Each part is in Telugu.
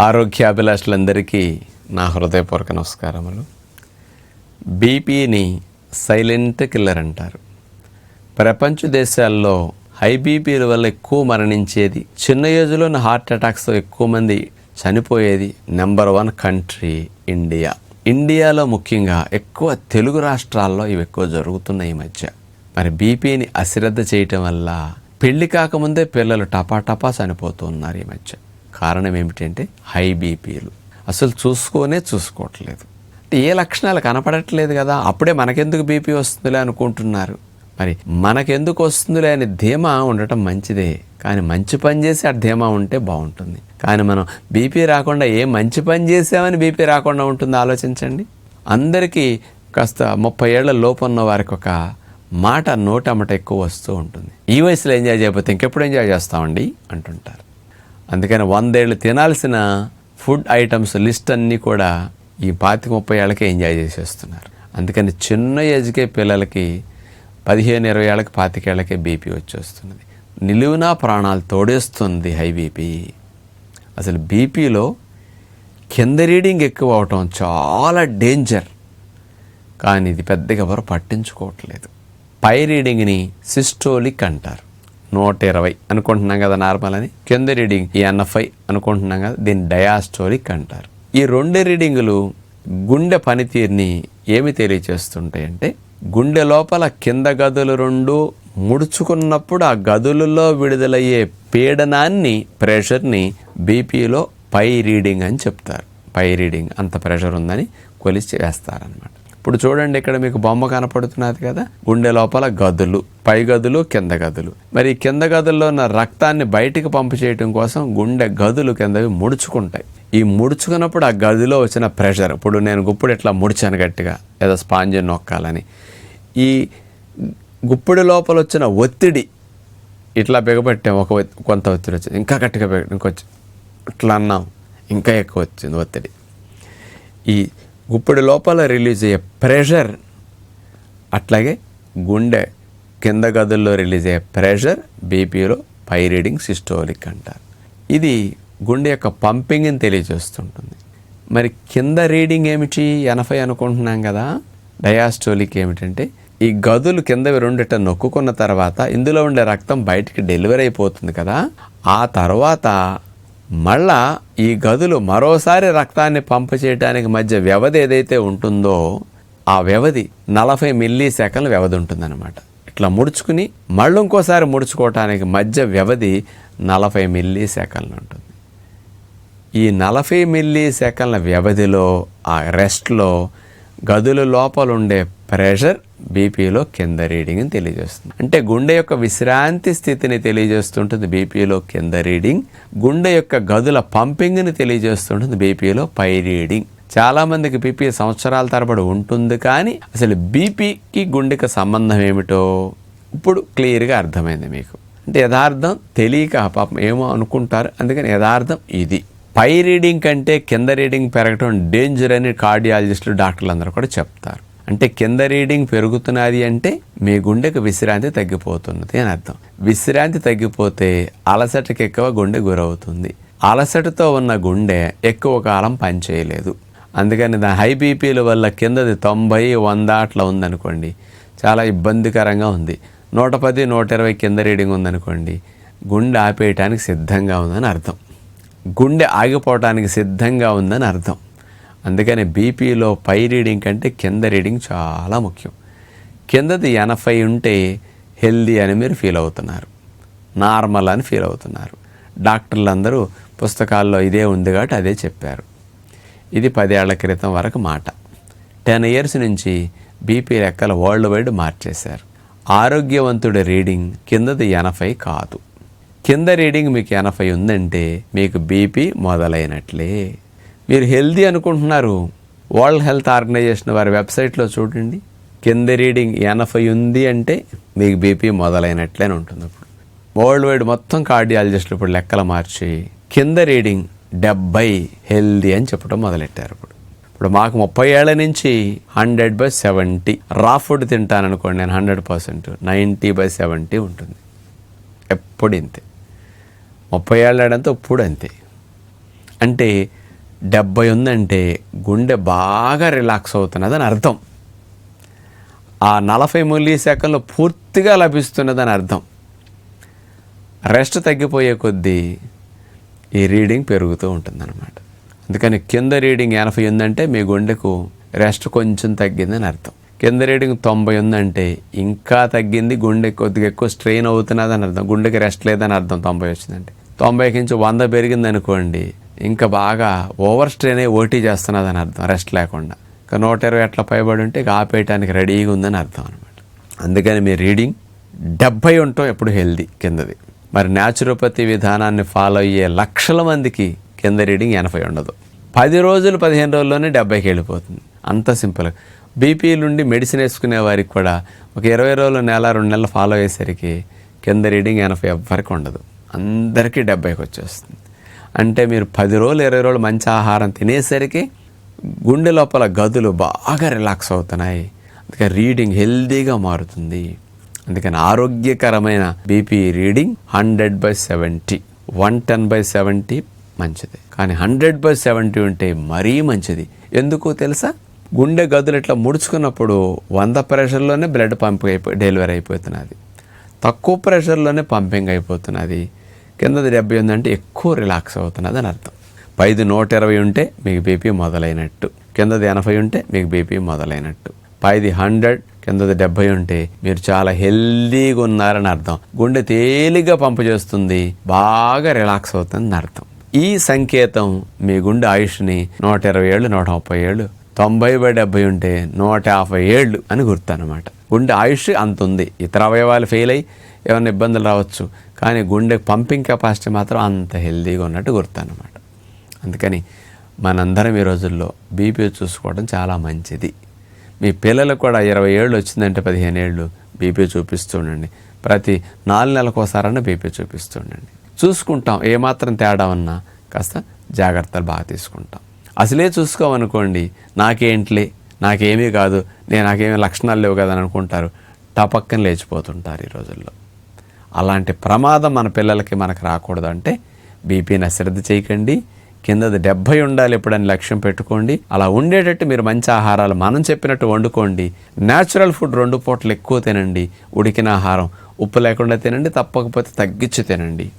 ఆరోగ్యాభిలాషులందరికీ నా హృదయపూర్వక నమస్కారములు. బీపీని సైలెంట్ కిల్లర్ అంటారు. ప్రపంచ దేశాల్లో హై బీపీల వల్ల ఎక్కువ మరణించేది చిన్న ఏజ్లోని హార్ట్ అటాక్స్తో ఎక్కువ మంది చనిపోయేది నెంబర్ వన్ కంట్రీ ఇండియా. ఇండియాలో ముఖ్యంగా ఎక్కువ తెలుగు రాష్ట్రాల్లో ఇవి ఎక్కువ జరుగుతున్నాయి ఈ మధ్య. మరి బీపీని అశ్రద్ధ చేయటం వల్ల పెళ్ళి కాకముందే పిల్లలు టపా టపా ఈ మధ్య. కారణం ఏమిటంటే హై బీపీలు. అసలు చూసుకోనే చూసుకోవట్లేదు. అంటే ఏ లక్షణాలు కనపడట్లేదు కదా అప్పుడే మనకెందుకు బీపీ వస్తుందిలే అనుకుంటున్నారు. మరి మనకెందుకు వస్తుందిలే అని ధీమా ఉండటం మంచిదే. కానీ మంచి పని చేసి ఆ ధీమా ఉంటే బాగుంటుంది. కానీ మనం బీపీ రాకుండా ఏ మంచి పని చేసామని బీపీ రాకుండా ఉంటుందో ఆలోచించండి. అందరికీ కాస్త ముప్పై ఏళ్ళ లోపు ఉన్న వారికి ఒక మాట నోటమట ఎక్కువ వస్తూ ఉంటుంది. ఈ వయసులో ఎంజాయ్ చేయకపోతే ఇంకెప్పుడు ఎంజాయ్ చేస్తామండి? అంటుంటారు. అందుకని వందేళ్ళు తినాల్సిన ఫుడ్ ఐటమ్స్ లిస్ట్ అన్నీ కూడా ఈ పాతిక ముప్పై ఏళ్ళకే ఎంజాయ్ చేసేస్తున్నారు. అందుకని చిన్న ఏజ్కే పిల్లలకి పదిహేను ఇరవై ఏళ్ళకి పాతికేళ్ళకే బీపీ వచ్చేస్తున్నది. నిలువునా ప్రాణాలు తోడేస్తుంది హై బీపీ. అసలు బీపీలో కింద రీడింగ్ ఎక్కువ అవటం చాలా డేంజర్. కానీ ఇది పెద్దగా ఎవరు పట్టించుకోవట్లేదు. పై రీడింగ్ని సిస్టోలిక్ అంటారు. నూట ఇరవై అనుకుంటున్నాం కదా నార్మల్ అని. కింద రీడింగ్ ఈ ఎన్ఎఫ్ఐ అనుకుంటున్నాం కదా. దీన్ని డయాస్టోరిక్ అంటారు. ఈ రెండు రీడింగులు గుండె పనితీరుని ఏమి తెలియచేస్తుంటాయంటే గుండె లోపల కింద గదులు రెండు ముడుచుకున్నప్పుడు ఆ గదులలో విడుదలయ్యే పీడనాన్ని ప్రెషర్ని బీపీలో పై రీడింగ్ అని చెప్తారు. పై రీడింగ్ అంత ప్రెషర్ ఉందని కొలిచి వేస్తారనమాట ఇప్పుడు చూడండి ఇక్కడ మీకు బొమ్మ కనపడుతున్నది కదా. గుండె లోపల గదులు పై గదులు కింద గదులు. మరి కింద గదుల్లో ఉన్న రక్తాన్ని బయటికి పంపు చేయటం కోసం గుండె గదులు కిందవి ముడుచుకుంటాయి. ఈ ముడుచుకున్నప్పుడు ఆ గదిలో వచ్చిన ప్రెషర్ ఇప్పుడు నేను గుప్పుడు ఇట్లా ముడిచాను గట్టిగా ఏదో స్పాంజ్ నొక్కాలని. ఈ గుప్పిడి లోపల వచ్చిన ఒత్తిడి ఇట్లా బిగబట్టాం ఒక కొంత ఒత్తిడి వచ్చింది. ఇంకా గట్టిగా బిగ ఇంకొచ్చి ఇట్లా అన్నాం. ఇంకా ఎక్కువ వచ్చింది ఒత్తిడి. ఈ గుప్పిడి లోపల రిలీజ్ అయ్యే ప్రెషర్ అట్లాగే గుండె కింద గదుల్లో రిలీజ్ అయ్యే ప్రెషర్ బీపీలో పై రీడింగ్ సిస్టోలిక్ అంటారు. ఇది గుండె యొక్క పంపింగ్ని తెలియజేస్తుంటుంది. మరి కింద రీడింగ్ ఏమిటి ఎనభై అనుకుంటున్నాం కదా? డయాస్టోలిక్ ఏమిటంటే ఈ గదులు కిందవి రెండిట నొక్కుకున్న తర్వాత ఇందులో ఉండే రక్తం బయటికి డెలివరీ అయిపోతుంది కదా? ఆ తర్వాత మళ్ళా ఈ గదులు మరోసారి రక్తాన్ని పంపు చేయడానికి మధ్య వ్యవధి ఏదైతే ఉంటుందో ఆ వ్యవధి నలభై మిల్లీ సెకండ్ల వ్యవధి ఉంటుందన్నమాట. ఇట్లా ముడుచుకుని మళ్ళీ ఇంకోసారి ముడుచుకోవటానికి మధ్య వ్యవధి నలభై మిల్లీ సెకండ్లు ఉంటుంది. ఈ నలభై మిల్లీ సెకండ్ల వ్యవధిలో ఆ రెస్ట్లో గదుల లోపల ఉండే ప్రెషర్ బీపీలో కింద రీడింగ్ని తెలియజేస్తుంది. అంటే గుండె యొక్క విశ్రాంతి స్థితిని తెలియజేస్తుంటుంది బీపీలో కింద రీడింగ్. గుండె యొక్క గదుల పంపింగ్ని తెలియజేస్తుంటుంది బీపీలో పై రీడింగ్. చాలామందికి బీపీ సంవత్సరాల తరబడి ఉంటుంది కానీ అసలు బీపీకి గుండెకి సంబంధం ఏమిటో ఇప్పుడు క్లియర్గా అర్థమైంది మీకు. అంటే యథార్థం తెలియక పాపం ఏమో అనుకుంటారు. అందుకని యథార్థం ఇది. పై రీడింగ్ కంటే కింద రీడింగ్ పెరగటం డేంజర్ అని కార్డియాలజిస్టులు డాక్టర్లు అందరూ కూడా చెప్తారు. అంటే కింద రీడింగ్ పెరుగుతున్నది అంటే మీ గుండెకు విశ్రాంతి తగ్గిపోతున్నది అని అర్థం. విశ్రాంతి తగ్గిపోతే అలసటకి ఎక్కువ గుండె గురవుతుంది. అలసటతో ఉన్న గుండె ఎక్కువ కాలం పనిచేయలేదు. అందుకని దాని హై బీపీల వల్ల కిందది తొంభై వంద అట్లా ఉందనుకోండి చాలా ఇబ్బందికరంగా ఉంది. నూట పది నూట ఇరవై కింద రీడింగ్ ఉందనుకోండి గుండె ఆపేయటానికి సిద్ధంగా ఉందని అర్థం. గుండె ఆగిపోవటానికి సిద్ధంగా ఉందని అర్థం. అందుకని బీపీలో పై రీడింగ్ కంటే కింద రీడింగ్ చాలా ముఖ్యం. కిందది ఎనభై ఉంటే హెల్దీ అని మీరు ఫీల్ అవుతున్నారు. నార్మల్ అని ఫీల్ అవుతున్నారు. డాక్టర్లు అందరూ పుస్తకాల్లో ఇదే ఉంది కాబట్టి అదే చెప్పారు. ఇది పదేళ్ళ క్రితం వరకు మాట. టెన్ ఇయర్స్ నుంచి బీపీ లెక్కలు వరల్డ్ వైడ్ మార్చేశారు. ఆరోగ్యవంతుడి రీడింగ్ కిందది ఎనభై కాదు. కింద రీడింగ్ మీకు ఎనభై ఉందంటే మీకు బీపీ మొదలైనట్లే. మీరు హెల్దీ అనుకుంటున్నారు వరల్డ్ హెల్త్ ఆర్గనైజేషన్ వారి వెబ్సైట్లో చూడండి. కింద రీడింగ్ ఎనభై ఉంది అంటే మీకు బీపీ మొదలైనట్లే ఉంటుంది అప్పుడు. వరల్డ్ వైడ్ మొత్తం కార్డియాలజిస్టులు ఇప్పుడు లెక్కలు మార్చి కింద రీడింగ్ డెబ్బై హెల్దీ అని చెప్పడం మొదలెట్టారు ఇప్పుడు. ఇప్పుడు మాకు ముప్పై ఏళ్ళ నుంచి hundred by seventy. Raw food తింటాను అనుకోండి నేను hundred percent ninety by seventy ఉంటుంది. ఎప్పుడు ఇంతే ముప్పై ఏళ్ళాడంతా ఇప్పుడు అంతే అంటే డెబ్బై ఉందంటే గుండె బాగా రిలాక్స్ అవుతున్నదని అర్థం. ఆ నలభై మిల్లీ సెకండ్లు పూర్తిగా లభిస్తున్నదని అర్థం. రెస్ట్ తగ్గిపోయే కొద్దీ ఈ రీడింగ్ పెరుగుతూ ఉంటుందన్నమాట. అందుకని కింద రీడింగ్ ఎనభై ఉందంటే మీ గుండెకు రెస్ట్ కొంచెం తగ్గిందని అర్థం. కింద రీడింగ్ తొంభై ఉందంటే ఇంకా తగ్గింది గుండె కొద్దిగా ఎక్కువ స్ట్రెయిన్ అవుతున్నదని అర్థం. గుండెకి రెస్ట్ లేదని అర్థం తొంభై వచ్చిందంటే. తొంభైకి నుంచి వంద పెరిగింది అనుకోండి ఇంకా బాగా ఓవర్ స్ట్రెయిన్ అయ్యి ఓటీ చేస్తున్నదని అర్థం రెస్ట్ లేకుండా. ఇంకా నూట ఇరవై ఎట్లా పైబడి ఉంటే ఇక ఆపేయటానికి రెడీగా ఉందని అర్థం అనమాట అందుకని మీ రీడింగ్ డెబ్బై ఉంటాం ఎప్పుడు హెల్దీ కిందది. మరి న్యాచురోపతి విధానాన్ని ఫాలో అయ్యే లక్షల మందికి కింద రీడింగ్ ఎనభై ఉండదు. పది రోజులు పదిహేను రోజుల్లోనే డెబ్బైకి వెళ్ళిపోతుంది. అంత సింపుల్. బీపీ నుండి మెడిసిన్ వేసుకునే వారికి కూడా ఒక ఇరవై రోజులు నెల రెండు నెలలు ఫాలో అయ్యేసరికి కింద రీడింగ్ ఎనభై ఎవ్వరికి ఉండదు. అందరికీ డెబ్బైకి వచ్చేస్తుంది. అంటే మీరు పది రోజులు ఇరవై రోజులు మంచి ఆహారం తినేసరికి గుండె లోపల గదులు బాగా రిలాక్స్ అవుతున్నాయి. అందుకే రీడింగ్ హెల్దీగా మారుతుంది. అందుకని ఆరోగ్యకరమైన BP reading hundred by seventy one ten by seventy మంచిది. కానీ హండ్రెడ్ బై సెవెంటీ ఉంటే మరీ మంచిది. ఎందుకు తెలుసా? గుండె గదులు ఇట్లా ముడుచుకున్నప్పుడు వంద ప్రెషర్లోనే బ్లడ్ పంప్ అయిపోయి డెలివరీ అయిపోతున్నది. తక్కువ ప్రెషర్లోనే పంపింగ్ అయిపోతున్నది. కిందది డెబ్బై ఉందంటే ఎక్కువ రిలాక్స్ అవుతున్నది అని అర్థం. పైది నూట ఇరవై ఉంటే మీకు బీపీ మొదలైనట్టు. కిందది ఎనభై ఉంటే మీకు బీపీ మొదలైనట్టు. పైది హండ్రెడ్ కిందది డెబ్బై ఉంటే మీరు చాలా హెల్దీగా ఉన్నారని అర్థం. గుండె తేలిగ్గా పంపు చేస్తుంది బాగా రిలాక్స్ అవుతుందని అర్థం. ఈ సంకేతం మీ గుండె ఆయుష్ని నూట ఇరవై ఏళ్ళు నూట ముప్పై ఏళ్ళు తొంభై బై డెబ్బై ఉంటే నూట యాభై ఏళ్ళు అని గుర్తు అనమాట గుండె ఆయుష్ అంత ఉంది ఇతర అవయవాలు ఫెయిల్ అయ్యి ఏమైనా ఇబ్బందులు రావచ్చు. కానీ గుండె పంపింగ్ కెపాసిటీ మాత్రం అంత హెల్దీగా ఉన్నట్టు గుర్తు అనమాట అందుకని మనందరం ఈ రోజుల్లో బీపీ చూసుకోవడం చాలా మంచిది. మీ పిల్లలకు కూడా ఇరవై ఏళ్ళు వచ్చిందంటే పదిహేను ఏళ్ళు బీపీ చూపిస్తుండండి ప్రతి నాలుగు నెలలకు ఒకసారన్నా బీపీ చూపిస్తుండండి చూసుకుంటాం ఏమాత్రం తేడా ఉన్నా కాస్త జాగ్రత్తలు బాగా తీసుకుంటాం. అసలే చూసుకోమనుకోండి నాకేంట్లే నాకేమీ కాదు నేను నాకేమీ లక్షణాలు లేవు కదా అని అనుకుంటారు. టపక్కన లేచిపోతుంటారు ఈ రోజుల్లో. అలాంటి ప్రమాదం మన పిల్లలకి మనకు రాకూడదు అంటే బీపీని అశ్రద్ధ చేయకండి. కిందది డెబ్భై ఉండాలి ఎప్పుడని లక్ష్యం పెట్టుకోండి. అలా ఉండేటట్టు మీరు మంచి ఆహారాలు మనం చెప్పినట్టు వండుకోండి. న్యాచురల్ ఫుడ్ రెండు పూటలు ఎక్కువ తినండి. ఉడికిన ఆహారం ఉప్పు లేకుండా తినండి తప్పకపోతే తగ్గించి తినండి.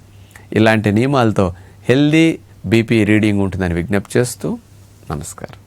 ఇలాంటి నియమాలతో హెల్దీ బీపీ రీడింగ్ ఉంటుందని విజ్ఞప్తి చేస్తూ నమస్కారం.